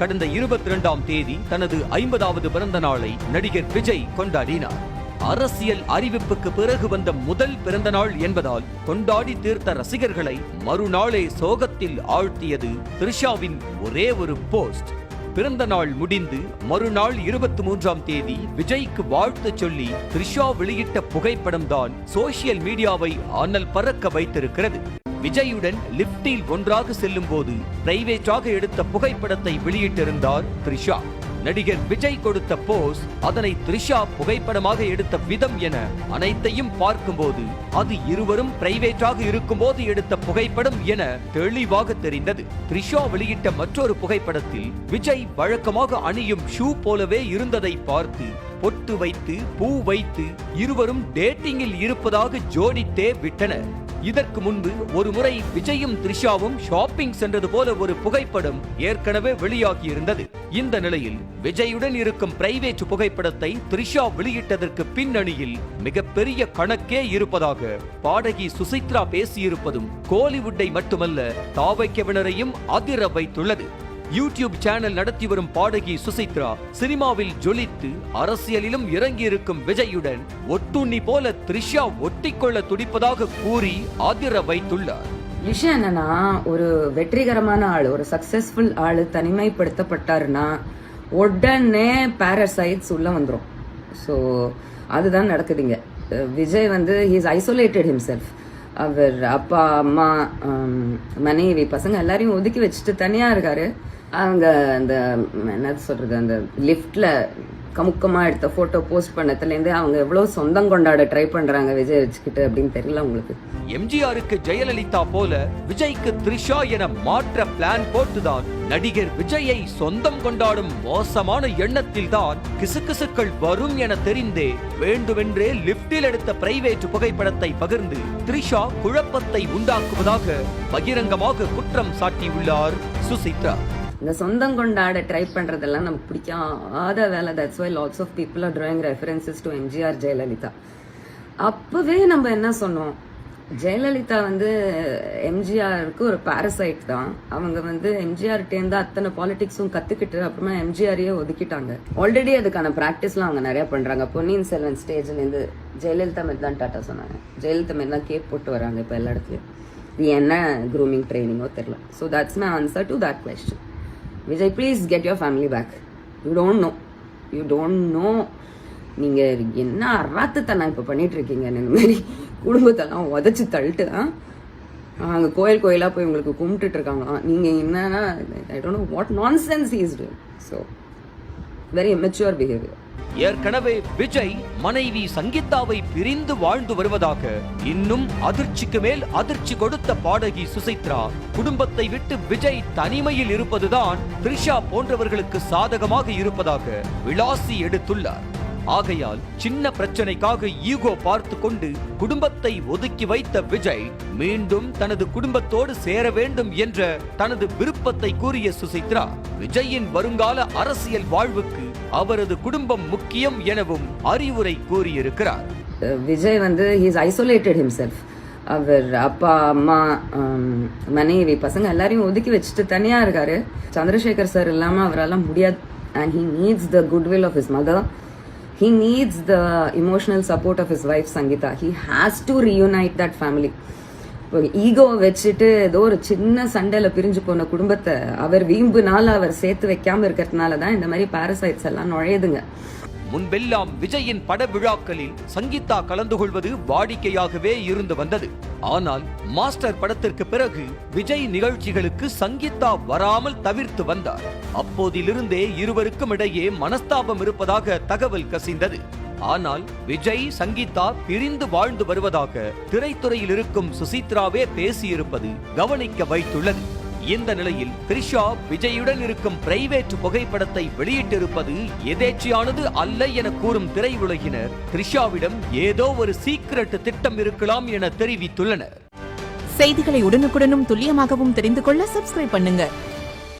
கடந்த இருபத்தி இரண்டாம் தேதி தனது ஐம்பதாவது பிறந்த நாளை நடிகர் விஜய் கொண்டாடினார். அரசியல் அறிவிப்புக்கு பிறகு வந்த முதல் பிறந்த நாள் என்பதால் கொண்டாடி தீர்த்த ரசிகர்களை மறுநாளே சோகத்தில் ஆழ்த்தியது த்ரிஷாவின் ஒரே ஒரு போஸ்ட். பிறந்த நாள் முடிந்து மறுநாள் இருபத்தி மூன்றாம் தேதி விஜய்க்கு வாழ்த்து சொல்லி த்ரிஷா வெளியிட்ட புகைப்படம் தான் சோசியல் மீடியாவை அனல் பறக்க வைத்திருக்கிறது. விஜயுடன் லிப்டில் ஒன்றாக செல்லும் போது பிரைவேட்டாக எடுத்த புகைப்படத்தை வெளியிட்டிருந்தார் த்ரிஷா. நடிகர் விஜய் கொடுத்த போஸ் அதனை த்ரிஷா புகைப்படமாக எடுத்த விதம் என அனைத்தையும் பார்க்கும்போது அது இருவரும் பிரைவேட்டாக இருக்கும்போது எடுத்த புகைப்படம் என தெளிவாக தெரிந்தது. த்ரிஷா வெளியிட்ட மற்றொரு புகைப்படத்தில் விஜய் வழக்கமாக அணியும் ஷூ போலவே இருந்ததை பார்த்து பொட்டு வைத்து பூ வைத்து இருவரும் டேட்டிங்கில் இருப்பதாக ஜோடித்தே விட்டனர். இதற்கு முன்பு ஒரு முறை விஜயும் த்ரிஷாவும் ஷாப்பிங் சென்றது போல ஒரு புகைப்படம் ஏற்கனவே வெளியாகி இருந்தது இந்த நிலையில் விஜயுடன் இருக்கும் பிரைவேட் புகைப்படத்தை த்ரிஷா வெளியிட்டதற்கு பின்னணியில் மிகப்பெரிய கணக்கே இருப்பதாக பாடகி சுசித்ரா பேசியிருப்பதும் கோலிவுட்டை மட்டுமல்ல தாவைக்கவினரையும் அதிர வைத்துள்ளது. யூடியூப் சேனல் நடத்தி வரும் பாடகி சுசித்ரா சினிமாவில் ஜொலித்து அரசியலிலும் இறங்கியிருக்கும் விஜயுடன் ஒட்டுண்ணி போல த்ரிஷா ஒட்டிக்கொள்ள துடிப்பதாக கூறி ஆதிர வைத்துள்ளார். விஷயம் என்னன்னா ஒரு வெற்றிகரமான ஆள் ஒரு சக்சஸ்ஃபுல் ஆள் தனிமைப்படுத்தப்பட்டாருன்னா உடனே பேரசைட்ஸ் உள்ள வந்துடும் ஸோ அதுதான் நடக்குதுங்க. விஜய் வந்து ஹீஸ் ஐசோலேட்டட் ஹிம்செல்ஃப் அவர் அப்பா அம்மா மனைவி பசங்க எல்லாரையும் ஒதுக்கி வச்சுட்டு தனியாக இருக்காரு. அவங்க அந்த என்னது சொல்றது அந்த லிஃப்ட்ல கமுக்கமா எடுத்த போட்டோ போஸ்ட் பண்ணதுலேருந்து அவங்க எவ்வளவு சொந்தம் கொண்டாட ட்ரை பண்றாங்க விஜய் வச்சுக்கிட்டு அப்படின்னு தெரியல உங்களுக்கு. எம்ஜிஆருக்கு ஜெயலலிதா போல விஜய்க்கு த்ரிஷா என மாற்ற பிளான் போட்டுதான் நடிகர் விஜயை சொந்தம் கொண்டாடும் மோசமான எண்ணத்தில் தான் கிசுகிசுக்கள் வரும் என தெரிந்தே வேண்டுமென்றே லிப்டில் எடுத்த பிரைவேட் புகைப்படத்தை பகிர்ந்து த்ரிஷா குழப்பத்தை உண்டாக்குவதாக பகிரங்கமாக குற்றம் சாட்டியுள்ளார் சுசித்ரா. இந்த சொந்தம் கொண்டாட ட்ரை பண்ணுறதெல்லாம் நமக்கு பிடிக்காத வேலை. That's why lots of people are drawing references to MGR Jayalalithaa அப்போவே நம்ம என்ன சொன்னோம்? ஜெயலலிதா வந்து எம்ஜிஆருக்கு ஒரு பாரசைட் தான். அவங்க வந்து எம்ஜிஆர்கிட்டேருந்து அத்தனை பாலிடிக்ஸும் கத்துக்கிட்டு அப்புறமா எம்ஜிஆரையே ஒதுக்கிட்டாங்க. ஆல்ரெடி அதுக்கான ப்ராக்டிஸ்லாம் அவங்க நிறைய பண்றாங்க. பொன்னியின் செல்வன் ஸ்டேஜ்லேருந்து ஜெயலலிதா மாரி தான் டாட்டா சொன்னாங்க. ஜெயலலிதா மாரி தான் கேப் போட்டு வராங்க இப்போ எல்லா இடத்துலையும். இது என்ன க்ரூமிங் ட்ரைனிங்கோ தெரியல. So that's my answer to that question Vijay please get your family back you don't know you don't know நீங்கள் என்ன அராத்துத்தனம் இப்போ பண்ணிகிட்ருக்கீங்க இருக்கீங்க இந்த மாதிரி குடும்பத்தெல்லாம் உதச்சி தள்ளிட்டு தான் அங்கே கோயில் கோயிலாக போய் உங்களுக்கு கும்பிட்டுட்டு இருக்காங்களாம் நீங்கள் என்னன்னா I don't know what nonsense is too so very mature behaviour ஏற்கனவே விஜய் மனைவி சங்கீதாவை பிரிந்து வாழ்ந்து வருவதாக இன்னும் அதிர்ச்சிக்கு மேல் அதிர்ச்சி கொடுத்த பாடகி சுசித்ரா. குடும்பத்தை விட்டு விஜய் தனிமையில் இருப்பதுதான் த்ரிஷா போன்றவர்களுக்கு சாதகமாக இருப்பதாக விளாசி எடுத்துள்ளார். ஆகையால் சின்ன பிரச்சனைக்காக ஈகோ பார்த்து கொண்டு குடும்பத்தை ஒதுக்கி வைத்த விஜய் மீண்டும் தனது குடும்பத்தோடு சேர வேண்டும் என்ற தனது விருப்பத்தை கூறிய சுசித்ரா விஜயின் வருங்கால அரசியல் வாழ்வுக்கு அவரது குடும்பம் முக்கியம் எனவும் அறிவுரை கூறியிருக்கிறார். விஜய் வந்து ஹீஸ் ஐசோலேட்டட் ஹிம்செல்ஃப் அவர் அப்பா அம்மா மனைவி பசங்க எல்லாரையும் ஒதுக்கி வச்சுட்டு தனியா இருக்காரு. சந்திரசேகர் சார் இல்லாம அவரால் முடியாது. And he needs the goodwill of his mother he needs the emotional support of his wife Sangeetha he has to reunite that family ego வச்சுட்டு ஏதோ ஒரு சின்ன சண்டையில பிரிஞ்சு போன குடும்பத்தை அவர் வீம்புனால அவர் சேர்த்து வைக்காம இருக்கிறதுனால தான் இந்த மாதிரி பாரசைட்ஸ் எல்லாம் நுழையுதுங்க. முன்பெல்லாம் விஜயின் பட விழாக்களில் சங்கீதா கலந்து கொள்வது வாடிக்கையாகவே இருந்து வந்தது. ஆனால் மாஸ்டர் படத்திற்கு பிறகு விஜய் நிகழ்ச்சிகளுக்கு சங்கீதா வராமல் தவிர்த்து வந்தார். அப்போதிலிருந்தே இருவருக்கும் இடையே மனஸ்தாபம் இருப்பதாக தகவல் கசிந்தது. ஆனால் விஜய் சங்கீதா பிரிந்து வாழ்ந்து வருவதாக திரைத்துறையில் இருக்கும் சுசித்ராவே பேசியிருப்பது கவனிக்க வைத்துள்ளது. இந்த நிலையில் த்ரிஷா விஜயுடன் இருக்கும் பிரைவேட் புகைப்படத்தை வெளியிட்டிருப்பது எதேச்சியானது அல்ல என கூறும் திரையுலகினர் த்ரிஷாவிடம் ஏதோ ஒரு சீக்ரெட் திட்டம் இருக்கலாம் என தெரிவித்துள்ளனர். செய்திகளை உடனுக்குடனும் துல்லியமாகவும் தெரிந்து கொள்ள சப்ஸ்கிரைப் பண்ணுங்க.